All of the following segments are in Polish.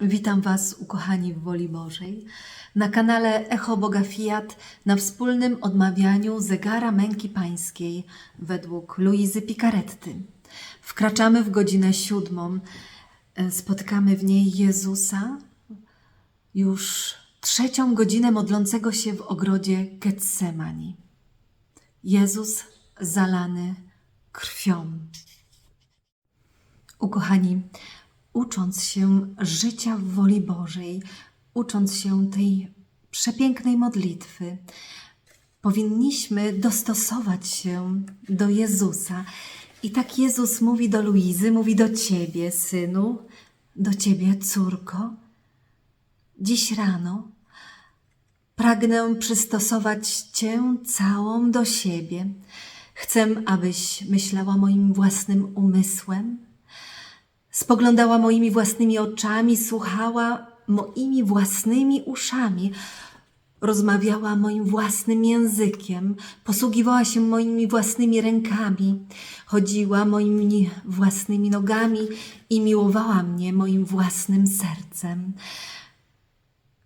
Witam Was, ukochani w woli Bożej, na kanale Echo Boga Fiat, na wspólnym odmawianiu zegara męki pańskiej według Luizy Picaretty. Wkraczamy w godzinę siódmą, e, spotykamy w niej Jezusa, już trzecią godzinę modlącego się w ogrodzie Getsemani. Jezus zalany krwią. Ukochani, ucząc się życia w woli Bożej, ucząc się tej przepięknej modlitwy, powinniśmy dostosować się do Jezusa. I tak Jezus mówi do Luizy, mówi do ciebie, synu, do ciebie, córko. Dziś rano pragnę przystosować cię całą do siebie. Chcę, abyś myślała moim własnym umysłem, spoglądała moimi własnymi oczami, słuchała moimi własnymi uszami, rozmawiała moim własnym językiem, posługiwała się moimi własnymi rękami, chodziła moimi własnymi nogami i miłowała mnie moim własnym sercem.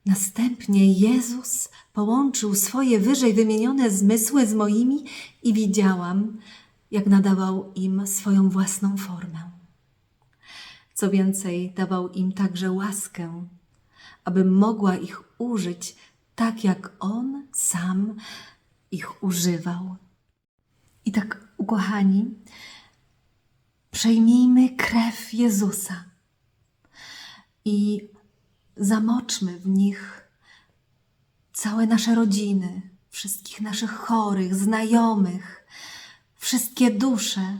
Następnie Jezus połączył swoje wyżej wymienione zmysły z moimi i widziałam, jak nadawał im swoją własną formę. Co więcej, dawał im także łaskę, abym mogła ich użyć tak, jak On sam ich używał. I tak, ukochani, przejmijmy krew Jezusa i zamoczmy w nich całe nasze rodziny, wszystkich naszych chorych, znajomych, wszystkie dusze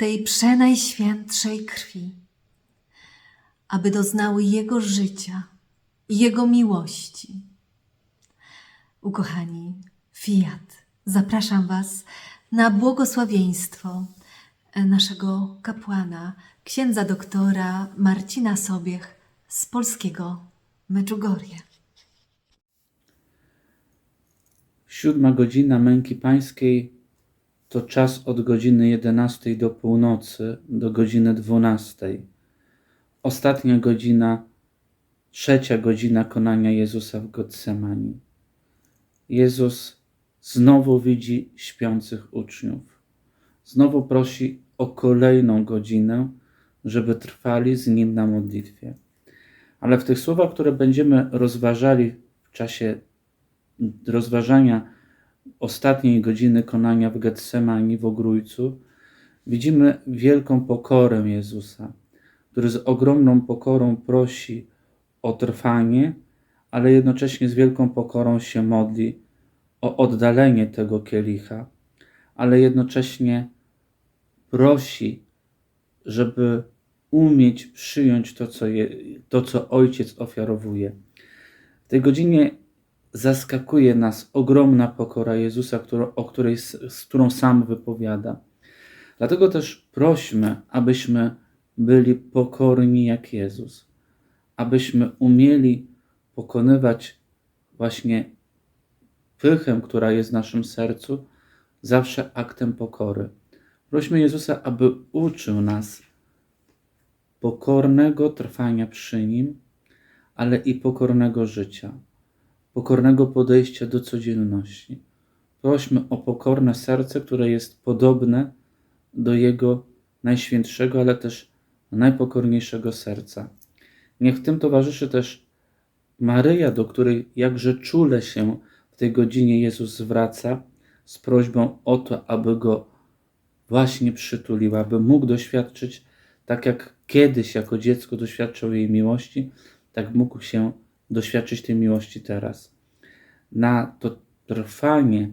tej przenajświętszej krwi, aby doznały Jego życia Jego miłości. Ukochani, Fiat, zapraszam Was na błogosławieństwo naszego kapłana, księdza doktora Marcina Sobiech z polskiego Medjugorje. Siódma godzina męki pańskiej to czas od godziny 11 do północy do godziny 12. Ostatnia godzina, trzecia godzina konania Jezusa w Getsemani. Jezus znowu widzi śpiących uczniów. Znowu prosi o kolejną godzinę, żeby trwali z Nim na modlitwie. Ale w tych słowach, które będziemy rozważali w czasie rozważania ostatniej godziny konania w Getsemani w Ogrójcu, widzimy wielką pokorę Jezusa, który z ogromną pokorą prosi o trwanie, ale jednocześnie z wielką pokorą się modli o oddalenie tego kielicha, ale jednocześnie prosi, żeby umieć przyjąć to, co, je, to, co Ojciec ofiarowuje. W tej godzinie zaskakuje nas ogromna pokora Jezusa, którą, o której, z którą sam wypowiada. Dlatego też prośmy, abyśmy byli pokorni jak Jezus, abyśmy umieli pokonywać właśnie pychę, która jest w naszym sercu, zawsze aktem pokory. Prośmy Jezusa, aby uczył nas pokornego trwania przy Nim, ale i pokornego życia pokornego podejścia do codzienności. Prośmy o pokorne serce, które jest podobne do Jego najświętszego, ale też najpokorniejszego serca. Niech w tym towarzyszy też Maryja, do której jakże czule się w tej godzinie Jezus zwraca z prośbą o to, aby go właśnie przytuliła, aby mógł doświadczyć, tak jak kiedyś jako dziecko doświadczał jej miłości, tak mógł się doświadczyć tej miłości teraz. Na to trwanie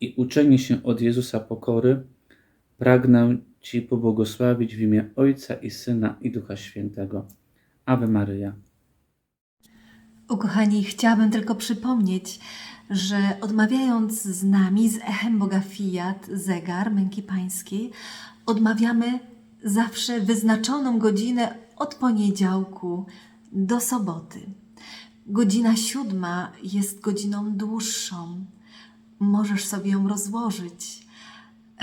i uczenie się od Jezusa pokory pragnę Ci pobłogosławić w imię Ojca i Syna i Ducha Świętego. Ave Maryja. Ukochani, chciałabym tylko przypomnieć, że odmawiając z nami, z Echem Boga Fiat, zegar męki pańskiej, odmawiamy zawsze wyznaczoną godzinę od poniedziałku do soboty. Godzina siódma jest godziną dłuższą. Możesz sobie ją rozłożyć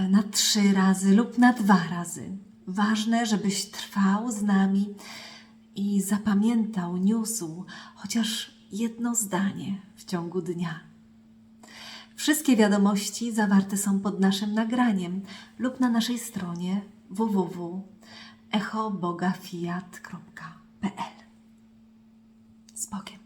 na trzy razy lub na dwa razy. Ważne, żebyś trwał z nami i zapamiętał, niósł chociaż jedno zdanie w ciągu dnia. Wszystkie wiadomości zawarte są pod naszym nagraniem lub na naszej stronie www.echobogafiat.pl. Z Bogiem.